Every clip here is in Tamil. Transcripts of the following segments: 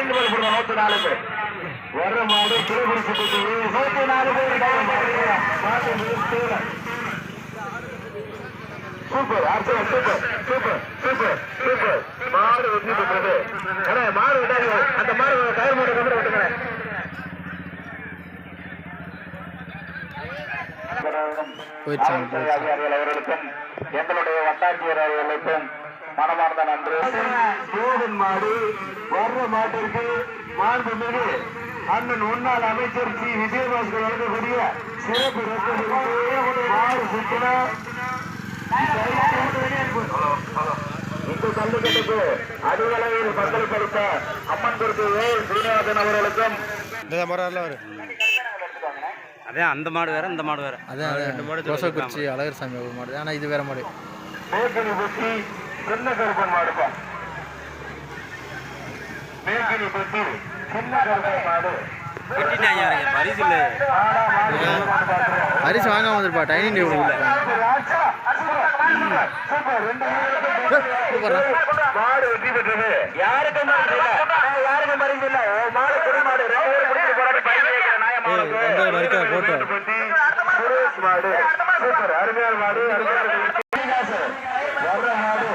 ஐந்து பேர் கொடுங்க நூத்தி நாலு பேர். வர்ற மாடு திருபிடிச்சு போட்டு நூத்தி நாலு பேர். Super Archana super super super super. மாடு வெற்றி பெற்றது அண்ணே, மாடு விட்டாங்க அந்த மாடு கயிறு மாடு கொண்டு விட்டுங்க அவர்களுக்கும் எங்களுடைய வட்டாட்சியர் அவர்களுக்கும் மனமார்ந்த நன்றி. கோவின் மாடு வர்ற மாட்டிற்கு மாண்புமிகு அண்ணன் முன்னாள் அமைச்சர் சி. விஜயபாஸ்கர் வழங்கக்கூடிய சிறப்பு மாடு சுற்றினா இந்த கல்லுக்கட்டுக்கு அதிகளவில் பங்களிப்பளித்த அம்மன் குருக்கு ஏ. சீனிவாசன் அவர்களுக்கும். இந்த அதே அந்த மாடு வேற இந்த மாடு வேற. அதான் ரெண்டு மாடு கோசக்குறிச்சி அழகர் சாமி மாடு. ஆனால் இது வேற மாடு. சின்ன கருப்பன் மாடுப்பா. மேற்கினி பற்றி சின்ன கருப்பன் மாடு மாடா மாடு மாடு. அரிசி வாங்காம வந்துருப்பா. டைனிங் டேபிள் சூப்பர் ரெண்டு மாடு வெற்றி பெற்றது. யாருக்கும் யாருக்கும் இல்ல. ஓ, மாடு கொடி மாடு. போராடி பரிசு கேட்கிற நாயமானுக்கு. ஏய், ரெண்டு பேரும் இருக்கா, போட்டோ. மாட்டு பத்தி சுரேஷ் மாடு சூப்பர் அருமையான மாடு அருமையான மாடு. வர்ற மாடு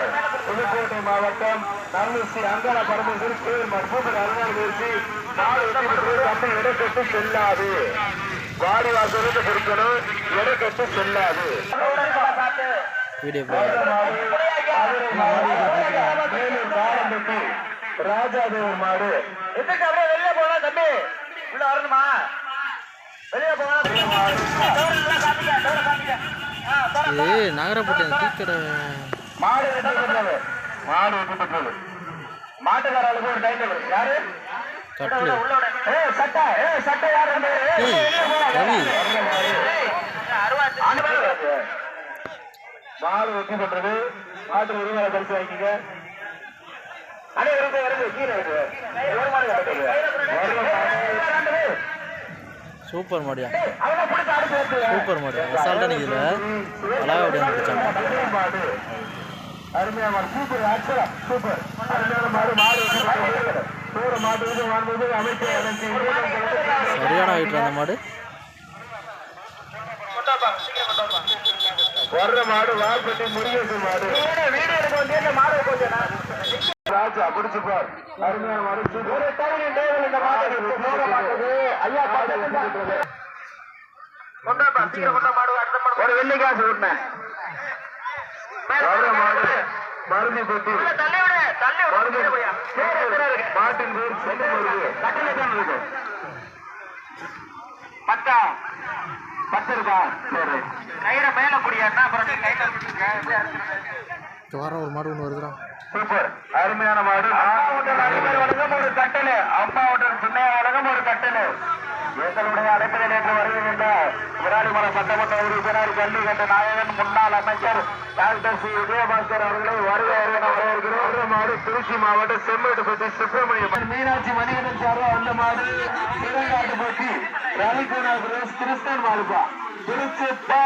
மாவட்டம் நல்லூசி அங்காள பரமேஸ்வரி கோயில் மாடு சூப்பர் அருமையான முயற்சி தப்பி இடக்கட்டு செல்லாது. வாடி வாசலுக்கு இடக்கட்டு செல்லாது. வீடியோ ராஜாதேவர் மாடு. எதுக்கு அப்படியே வெளியே போனா தம்பி? உள்ள வரணுமா? வெளியே போனா நகரப்பட்டி மாடு மாடு வெட்டி பெற்றது மாட்டுக்காரர்களுக்கு ஒரு டைட்டில் யாரு? ஏ சட்டை ஏ சட்டை யாரு. மாடு வெட்டி பெற்றது மாட்டு உரிமையை பரிசு வாங்கிக்க அடே இருக்கு இருக்கு கீழே இருக்கு. ஒரு மாடு கிடக்குது. ஒரு மாடு. சூப்பர் மாடியா. சூப்பர் மாடு. அசால்ட்டாக நிற்கல அழகா அப்படியே அருமையான மாடு சூப்பர் ஆக்சுவலா சூப்பர். அருமையான மாடு மாடு. சூற மாடு இது மாடு அமைச்சர் அனைத்து சரியான ஹைட் அந்த மாடு. வர்ற மாடு வால்பட்டி முருகேசன் மாடு. வீடியோ எடுக்க வந்து மாடு கொஞ்சம் ராஜா பிடிச்சுப்பார் அருமையான மாடு சூப்பர். ஒரு டைம் டேபிள் இந்த மாடு போட மாட்டது ஐயா பார்த்து கொண்டாப்பா சீக்கிரம் கொண்டா மாடு அடுத்த மாடு. ஒரு வெள்ளி காசு விட்டேன் வர்ற பெட்டி தள்ளி பேர் செல்லு கட்டில தான் பத்தா பத்து இருக்கா சரி மேல புடியாட்டா அப்புறம் நீ கையில ஒரு மாடு ஒன்று வருதுடா சூப்பர் அருமையான மாடு அம்மா வழங்கும் ஒரு கட்டலு அம்மா ஹோட்டல் சின்னையா வழங்கும் ஒரு கட்டலு எங்களுடைய அழைப்பினை நேற்று வருகின்ற விராலிமலை சட்டமன்ற உறுப்பினர் ஜல்லிக்கட்டு நாயகன் முன்னாள் அமைச்சர் டாக்டர் சி விஜயபாஸ்கர் அவர்களை வருக வருக வரவேற்கிறோம் மாடு திருச்சி மாவட்டம் செம்மேட்டுப்பட்டி சுப்பிரமணியம். மீனாட்சி மணிகண்டன் சாரோ அந்த மாடு சிறங்காட்டுப்பட்டி ரவிக்குமார் பிரதேஷ் கிறிஸ்தன் மாடுப்பா. திருச்சிப்பா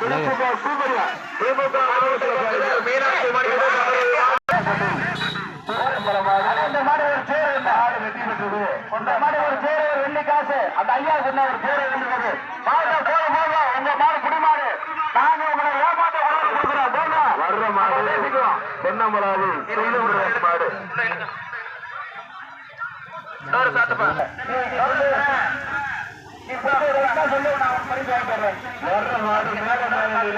திருச்சிப்பா சூப்பர்யா. திமுக மீனாட்சி மணிகண்டன் அந்த மாடு ஒரு சேர் இந்த ஆடு வெட்டி பெற்றது அந்த மாடு ஒரு சேர் ஒரு வெள்ளி காசு. அந்த ஐயா சொன்ன ஒரு சேர் வெள்ளிக்கிறது மாடு போங்க உங்க மாடு நாங்க உங்களை ஏமாத்த கொண்டு கொடுக்குறோம். போங்க. வர்ற மாடு பொன்னமலாது செய்து விடுற மாடு இன்னொரு சாத்துப்பா. இப்ப ஒரு என்ன சொல்லு நான் உன் பரிசு வாங்கி தர்றேன் வர்ற மாடு மேல மேலே மாடு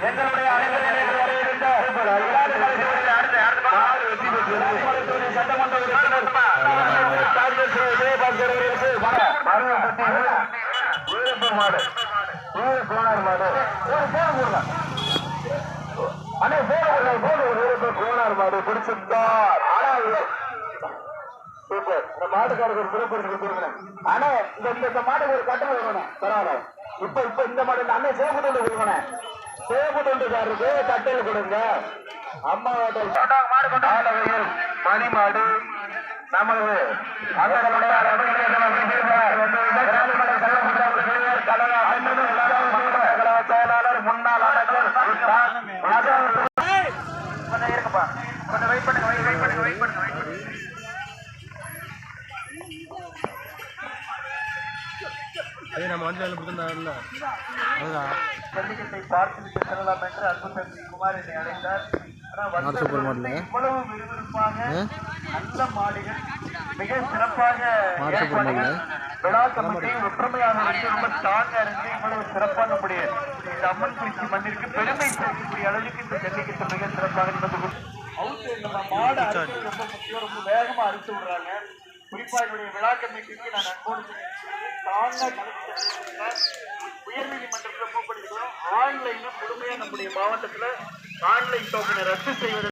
எங்களுடைய. சட்டமன்ற உறுப்பினர் விஜயபாஸ்கர் அவர்களுக்கு மாடு. வீர கோனார் மாடு. ஒரு போன போடலாம் அண்ணே போன போன கோனார் மாடு பிடிச்சிருந்தார். ஆனா சூப்பர். இந்த மாட்டுக்காரருக்கு ஒரு கொடுத்துருங்க ஆனா இந்த இந்த- மாட்டுக்கு ஒரு கட்டணம் பரவாயில்ல. இப்ப இப்ப இந்த மாடு அண்ணே சேப்பு தொண்டு கொடுக்கணே சேப்பு தொண்டுக்காரருக்கு கட்டல் கொடுங்க. அம்மா ஆலவையில் மணி மாடு நமது அண்ணனுடைய நம்ம வண்டியில் கொடுத்துருந்தாங்கல்ல அதுதான். ஜல்லிக்கட்டை பார்த்துவிட்டு செல்லலாம் என்று அன்பு தம்பி குமார் என்னை அழைத்தார் ஆனால் வந்த சூப்பர் மாடுல. இவ்வளவு விறுவிறுப்பாக? நல்ல மாடுகள் மிக சிறப்பாக. விழா கமிட்டி ஒற்றுமையாக இருந்து ரொம்ப ஸ்ட்ராங்கா இருந்து இவ்வளவு சிறப்பாக நம்முடைய இந்த அம்மன் குறிச்சி மண்ணிற்கு பெருமை சேர்க்கக்கூடிய அளவுக்கு இந்த ஜல்லிக்கட்டு மிக சிறப்பாக நடந்து கொண்டு நம்ம மாடு ரொம்ப முக்கியம் ரொம்ப வேகமா அறுத்து விடுறாங்க. குறிப்பா என்னுடைய விழா கமிட்டிக்கு நான் அன்போடு ஸ்ட்ராங்கா உயர்நீதிமன்றத்தில் மூவ் பண்ணிருக்கிறோம் ஆன்லைன் முழுமையா நம்முடைய மாவட்டத்துல ஆன்லைன் டோக்கனை ரத்து செய்வது